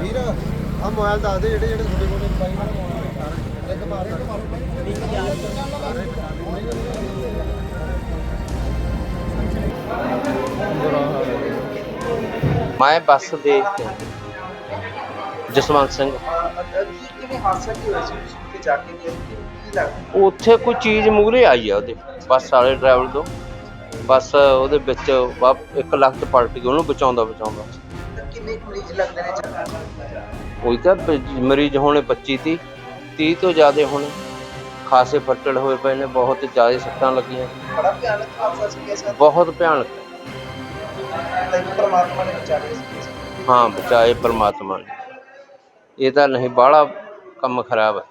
ਵੀਰ ਆ ਮੋਬਾਈਲ ਦੱਸ ਦੇ ਜਿਹੜੇ ਜਿਹੜੇ ਤੁਹਾਡੇ ਕੋਲ ਬਾਈ ਨਾਲ ਮੋਬਾਈਲ ਇੱਕ ਮਾਰ ਇੱਕ ਮਾਰ ਮੈਂ ਬੱਸ ਦੇਖ ਜਸਵੰਤ ਸਿੰਘ। ਉੱਥੇ ਕੋਈ ਚੀਜ਼ ਮੂਹਰੇ ਆਈ ਆ ਉਹਦੇ, ਬੱਸ ਵਾਲੇ ਡਰਾਈਵਰ ਤੋਂ। ਬੱਸ ਉਹਦੇ ਵਿੱਚ ਇੱਕ ਲੱਖ ਤੇ ਪਲਟ ਗਈ ਉਹਨੂੰ ਬਚਾਉਂਦਾ ਬਚਾਉਂਦਾ ਕਿੰਨੇ ਕੁ ਮਰੀਜ਼ ਲੱਗਦੇ ਨੇ ਕੋਈ ਤਾਂ ਪ- ਮਰੀਜ਼ ਹੋਣੇ 25 ਤੀ 30 ਤੋਂ ਜ਼ਿਆਦਾ ਹੋਣੇ। ਖਾਸੇ ਫੱਟੜ ਹੋਏ ਪਏ ਨੇ ਬਹੁਤ ਜ਼ਿਆਦਾ ਸੱਟਾਂ ਲੱਗੀਆਂ। ਬੜਾ ਭਿਆਨਕ ਹਾਦਸਾ ਸੀ ਇਸ ਬਹੁਤ ਭਿਆਨਕ। ਪਰਮਾਤਮਾ ਨੇ ਸੀ। ਹਾਂ ਬਚਾਏ ਪ੍ਰਮਾਤਮਾ ਨੇ। ਇਹ ਤਾਂ ਨਹੀਂ ਬਾਹਲਾ ਕੰਮ ਖਰਾਬ ਹੈ।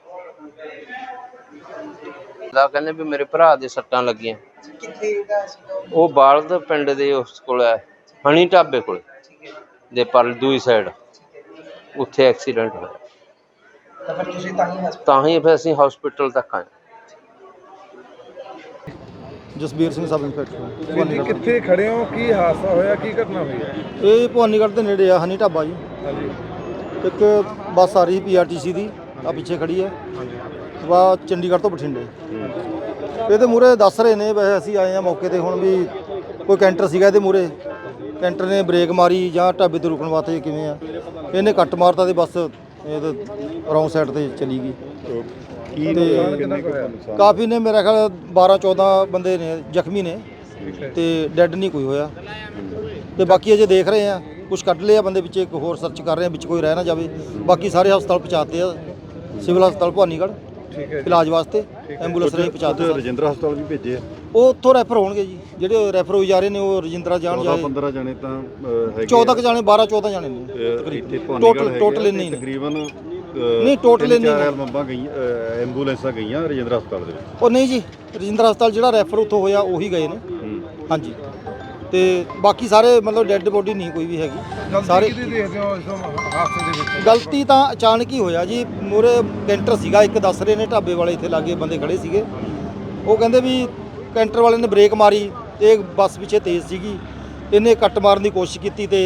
ਦਾ ਕਹਿੰਦੇ ਵੀ ਮੇਰੇ ਭਰਾ ਦੇ ਸੱਟਾਂ ਲੱਗੀਆਂ। ਕਿੱਥੇ ਦਾ ਸੀਗਾ ਉਹ? ਉਹ ਬਾਲਦ ਪਿੰਡ ਦੇ ਉਸ ਕੋਲ ਹੈ ਹਣੀ ਢਾਬੇ ਕੋਲ। ਦੇ ਪਰ ਦੂਈ ਸਾਈਡ ਉੱਥੇ ਐਕਸੀਡੈਂਟ ਹੋਇਆ। ਤਾਂ ਫਿਰ ਤੁਸੀਂ ਤਾਂ ਹੀ ਹਸਪਤਾਲ ਤਾਂ ਹੀ ਫਿਰ ਅਸੀਂ ਹਸਪੀਟਲ ਤੱਕ ਆਏ। ਜਸਬੀਰ ਸਿੰਘ ਸਬ ਇੰਸਪੈਕਟਰ ਵੀਰ ਜੀ ਕਿੱਥੇ ਖੜੇ ਹੋ? ਕੀ ਹਾਦਸਾ ਹੋਇਆ? ਕੀ ਘਟਨਾ ਹੋਈ ਹੈ? ਇਹ ਭਵਾਨੀਗੜ੍ਹ ਦੇ ਨੇੜੇ ਆ ਹਨੀ ਢਾਬਾ ਜੀ। ਹਾਂਜੀ। ਇੱਕ ਬੱਸ ਆ ਰਹੀ ਪੀਆਰਟੀਸੀ ਦੀ ਆ ਪਿੱਛੇ ਖੜੀ ਹੈ। ਵਾ ਚੰਡੀਗੜ੍ਹ ਤੋਂ ਬਠਿੰਡੇ। ਇਹਦੇ ਮੂਰੇ ਦੱਸ ਰਹੇ ਨੇ ਵੈਸੇ ਅਸੀਂ ਆਏ ਆ ਮੌਕੇ ਤੇ ਹੁਣ ਵੀ ਕੋਈ ਕੈਂਟਰ ਸੀਗਾ ਇਹਦੇ ਮੂਰੇ ਕੈਂਟਰ ਨੇ ਬ੍ਰੇਕ ਮਾਰੀ ਜਾਂ ਢਾਬੇ ਤੇ ਰੁਕਣ ਵਾਸਤੇ ਕਿਵੇਂ ਆ? ਇਹਨੇ ਕੱਟ ਮਾਰਤਾ ਤੇ ਬੱਸ ਇਹ ਰੌਂਗ ਸਾਈਡ ਤੇ ਚਲੀ ਗਈ। ਕੀ ਨੁਕਸਾਨ ਕਾਫੀ ਨੇ ਮੇਰਾ ਖਿਆਲ 12 14 ਬੰਦੇ ਨੇ ਜ਼ਖਮੀ ਨੇ ਤੇ ਡੈੱਡ ਨਹੀਂ ਕੋਈ ਹੋਇਆ। ਤੇ ਬਾਕੀ ਅਜੇ ਦੇਖ ਰਹੇ ਆ ਕੁਝ ਕੱਢ ਲਿਆ ਬੰਦੇ ਵਿੱਚ ਇੱਕ ਹੋਰ ਸਰਚ ਕਰ ਰਹੇ ਆ ਵਿੱਚ ਕੋਈ ਰਹਿ ਨਾ ਜਾਵੇ। ਬਾਕੀ ਸਾਰੇ ਹਸਪਤਾਲ ਪਹੁੰਚਾਤੇ ਆ ਸਿਵਲ ਹਸਪਤਾਲ ਭਵਾਨੀਗੜ੍ਹ। ਠੀਕ ਹੈ ਜੀ। ਇਲਾਜ ਵਾਸਤੇ ਐਂਬੂਲੈਂਸ ਰਾਹੀਂ ਪਹੁੰਚਾਤੇ ਸਾਰੇ। ਰਜਿੰਦਰ ਹਸਪਤਾਲ ਵੀ ਭੇਜੇ ਆ। ਉਹ ਉੱਥੋਂ ਰੈਫਰ ਹੋਣਗੇ ਜੀ। ਜਿਹੜੇ ਰੈਫਰ ਹੋਈ ਜਾ ਰਹੇ ਨੇ ਉਹ ਰਜਿੰਦਰਾ ਜਾਣ 14 ਜਾਏ। 15 ਜਣੇ ਤਾਂ ਅਹ, ਹੈਗੇ 14 ਕੁ ਜਾਣੇ 12 14 ਜਾਣੇ ਨੇ। ਇੱਥੇ ਟੋਟਲ ਇੰਨੇ ਹੀ ਤੇ ਨੇ। ਤਕਰੀਬਨ ਨਹੀਂ, total ਇੰਨੇ ਚਾਰ ਨੇ। ਐਲਬਮਾਂ ਗਈਆਂ ਅਹ, ਐਂਬੂਲੈਂਸਾਂ ਗਈਆਂ ਰਜਿੰਦਰ ਹਸਪਤਾਲ ਦੇ ਵਿੱਚ। ਉਹ ਨਹੀਂ ਜੀ ਰਜਿੰਦਰਾ ਹਸਪਤਾਲ ਜਿਹੜਾ ਰੈਫਰ ਉੱਥੋਂ ਹੋਇਆ ਉਹੀ ਗਏ ਨੇ। ਹਾਂਜੀ। ਤੇ ਬਾਕੀ ਸਾਰੇ ਮਤਲਬ ਡੈੱਡ ਬੋਡੀ ਨਹੀਂ ਕੋਈ ਵੀ ਹੈਗੀ। ਸਾਰੇ ਦੇਖਦੇ ਹੋ ਇਸ ਹਾਦਸੇ ਦੇ ਵਿੱਚ? ਗਲਤੀ ਤਾਂ ਅਚਾਨਕ ਹੀ ਹੋਇਆ ਜੀ। ਮੂਰੇ ਕੈਂਟਰ ਸੀਗਾ ਇੱਕ ਦੱਸ ਰਹੇ ਨੇ ਢਾਬੇ ਵਾਲੇ ਇੱਥੇ ਲਾਗੇ ਬੰਦੇ ਖੜੇ ਸੀਗੇ। ਉਹ ਕਹਿੰਦੇ ਵੀ ਕੈਂਟਰ ਵਾਲੇ ਨੇ ਬ੍ਰੇਕ ਮਾਰੀ ਤੇ ਬੱਸ ਪਿੱਛੇ ਤੇਜ਼ ਸੀਗੀ। ਇਹਨੇ ਕੱਟ ਮਾਰਨ ਦੀ ਕੋਸ਼ਿਸ਼ ਕੀਤੀ ਤੇ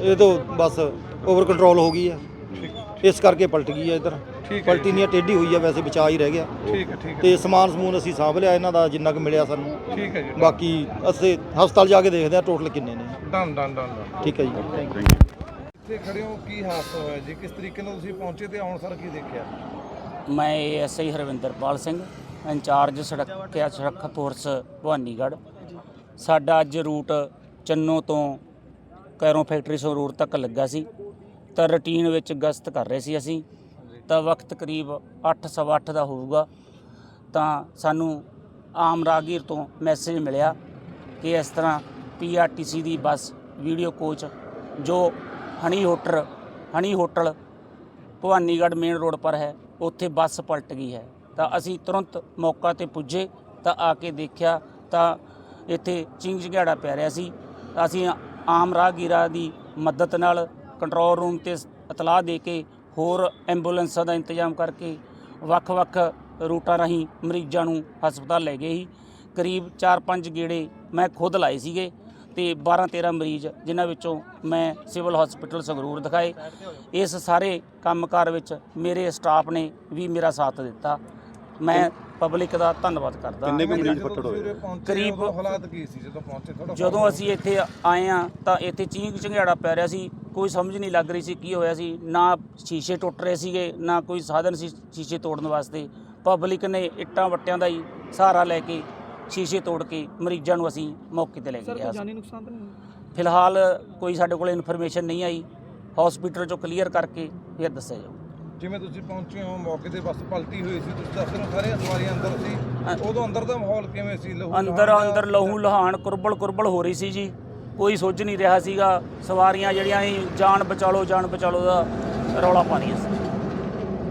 ਇਹ ਤੋਂ ਬੱਸ ਓਵਰ ਕੰਟਰੋਲ ਹੋ ਗਈ ਹੈ। ਇਸ ਕਰਕੇ ਪਲਟ ਗਈ ਹੈ ਇਧਰ। ਠੀਕ ਹੈ ਪਲਟੀ ਨਹੀਂ ਟੇਢੀ ਹੋਈ ਹੈ ਵੈਸੇ ਬਚਾ ਹੀ ਰਹਿ ਗਿਆ। ਠੀਕ ਹੈ ਠੀਕ ਹੈ। ਤੇ ਸਮਾਨ ਸਮੂਨ ਅਸੀਂ ਸਾਂਭ ਲਿਆ ਇਹਨਾਂ ਦਾ ਜਿੰਨਾ ਕੁ ਮਿਲਿਆ ਸਾਨੂੰ। ਠੀਕ ਹੈ ਜੀ ਬਾਕੀ ਅਸੀਂ ਹਸਪਤਾਲ ਜਾ ਕੇ ਦੇਖਦੇ ਹਾਂ ਟੋਟਲ ਕਿੰਨੇ ਨੇ। Done done done done. ਠੀਕ ਹੈ ਜੀ। ਕਿੱਥੇ ਖੜੇ ਹੋ ਕੀ ਹਾਦਸਾ ਹੋਇਆ ਜੀ? ਕਿਸ ਤਰੀਕੇ ਨਾਲ ਤੁਸੀਂ ਪਹੁੰਚੇ ਤੇ ਆਉਣ ਸਰ ਕੀ ਦੇਖਿਆ? ਮੈਂ ਐਸਆਈ ਹਰਵਿੰਦਰਪਾਲ ਸਿੰਘ ਇੰਚਾਰਜ ਸੜਕਿਆ ਸੁਰੱਖਿਆ ਫੋਰਸ ਭਵਾਨੀਗੜ੍ਹ। ਸਾਡਾ ਅੱਜ ਰੂਟ ਚੰਨੋ ਤੋਂ ਕੈਰੋਂ ਫੈਕਟਰੀ ਸੰਗਰੂਰ ਤੱਕ ਲੱਗਾ ਸੀ। ਤਾਂ ਰੂਟੀਨ ਵਿੱਚ ਗਸ਼ਤ ਕਰ ਰਹੇ ਸੀ ਅਸੀਂ। ਤਾਂ ਵਕਤ ਕਰੀਬ 8:30 ਦਾ ਹੋਊਗਾ। ਤਾਂ ਸਾਨੂੰ ਆਮ ਰਾਗੀਰ ਤੋਂ ਮੈਸੇਜ ਮਿਲਿਆ ਕਿ ਇਸ ਤਰ੍ਹਾਂ ਪੀਆਰਟੀਸੀ ਦੀ ਬੱਸ ਵੀਡੀਓ ਕੋਚ ਜੋ Honey Hotel Honey Hotel Bhawanigarh main road ਪਰ ਹੈ, ਉੱਥੇ ਬੱਸ ਪਲਟ ਗਈ ਹੈ। ਤਾਂ ਅਸੀਂ ਤੁਰੰਤ ਮੌਕਾ ਤੇ ਪੁੱਜੇ, ਤਾਂ ਆ ਕੇ ਦੇਖਿਆ ਤਾਂ ਇੱਥੇ ਚਿੰਗ ਝਗੜਾ ਪੈ ਰਿਹਾ ਸੀ। ਤਾਂ ਅਸੀਂ ਆਮ ਰਾਹਗੀਰਾਂ ਦੀ ਮਦਦ ਨਾਲ ਕੰਟਰੋਲ ਰੂਮ ਤੇ ਇਤਲਾਹ ਦੇ ਕੇ ਹੋਰ ਐਂਬੂਲੈਂਸਾਂ ਦਾ ਇੰਤਜ਼ਾਮ ਕਰਕੇ ਵੱਖ-ਵੱਖ ਰੂਟਾਂ ਰਾਹੀਂ ਮਰੀਜ਼ਾਂ ਨੂੰ ਹਸਪਤਾਲ ਲੈ ਗਏ ਸੀ। ਕਰੀਬ 4-5 ਗੇੜੇ ਮੈਂ ਖੁਦ ਲਾਏ ਸੀਗੇ ਤੇ 12-13 ਮਰੀਜ਼ ਜਿਨ੍ਹਾਂ ਵਿੱਚੋਂ ਮੈਂ ਸਿਵਲ ਹਸਪੀਟਲ ਸੰਗਰੂਰ ਦਿਖਾਏ। ਇਸ ਸਾਰੇ ਕੰਮਕਾਰ ਵਿੱਚ ਮੇਰੇ ਸਟਾਫ ਨੇ ਵੀ ਮੇਰਾ ਸਾਥ ਦਿੱਤਾ। ਮੈਂ ਪਬਲਿਕ ਦਾ ਧੰਨਵਾਦ ਕਰਦਾ। ਕਿੰਨੇ ਕੁ ਮਰੀਜ਼ ਜਦੋਂ ਫੱਟੜ ਹੋਏ? ਕਰੀਬ- ਹਾਲਾਤ ਕੀ ਸੀ? ਜਦੋਂ ਪਹੁੰਚੇ ਥੋੜਾ ਜਦੋਂ ਅਸੀਂ ਇੱਥੇ ਆਏ ਆ ਤਾਂ ਇੱਥੇ ਚੀਂਕ ਝੰਗੜਾ ਪੈ ਰਿਹਾ ਸੀ। ਕੋਈ ਸਮਝ ਨਹੀਂ ਲੱਗ ਰਹੀ ਸੀ ਕੀ ਹੋਇਆ ਸੀ। ਨਾ ਸ਼ੀਸ਼ੇ ਟੁੱਟ ਰਹੇ ਸੀਗੇ ਨਾ ਕੋਈ ਸਾਧਨ ਸੀ ਸ਼ੀਸ਼ੇ ਤੋੜਨ ਵਾਸਤੇ। ਪਬਲਿਕ ਨੇ ਇੱਟਾਂ ਵੱਟਿਆਂ ਦਾ ਹੀ ਸਹਾਰਾ ਲੈ ਕੇ ਸ਼ੀਸ਼ੇ ਤੋੜ ਕੇ ਮਰੀਜ਼ਾਂ ਨੂੰ ਅਸੀਂ ਮੌਕੇ ਤੇ ਲੈ ਕੇ ਗਿਆ। ਜਾਨੀ ਨੁਕਸਾਨ ਤਾਂ ਨਹੀਂ ਫਿਲਹਾਲ ਕੋਈ ਸਾਡੇ ਕੋਲ ਇਨਫੋਰਮੇਸ਼ਨ ਨਹੀਂ ਆਈ। ਹਸਪੀਟਲ ਚੋਂ ਕਲੀਅਰ ਕਰਕੇ ਫਿਰ ਦੱਸਿਆ ਜਾਊ ਜਿਵੇਂ ਤੁਸੀਂ ਪਹੁੰਚੇ ਹੋ ਮੌਕੇ ਤੇ ਬੱਸ ਪਲਟੀ ਹੋਈ ਸੀ ਤੁਸੀਂ ਦੱਸ ਰਹੇ ਹੋ ਸਾਰੇ ਸਵਾਰੀਆਂ ਅੰਦਰ ਸੀ। ਉਦੋਂ ਅੰਦਰ ਦਾ ਮਾਹੌਲ ਕਿਵੇਂ ਸੀ ਲਹੂ ਅੰਦਰ? ਅੰਦਰ ਲਹੂ ਲਹਾਨ ਕੁਰਬਲ ਕੁਰਬਲ ਹੋ ਰਹੀ ਸੀ ਜੀ ਕੋਈ ਸੁੱਝ ਨਹੀਂ ਰਿਹਾ ਸੀਗਾ ਸਵਾਰੀਆਂ ਜਿਹੜੀਆਂ ਸੀ ਜਾਨ ਬਚਾਲੋ ਜਾਨ ਬਚਾਲੋ ਦਾ ਰੌਲਾ ਪਾ ਰਹੀਆਂ ਸੀ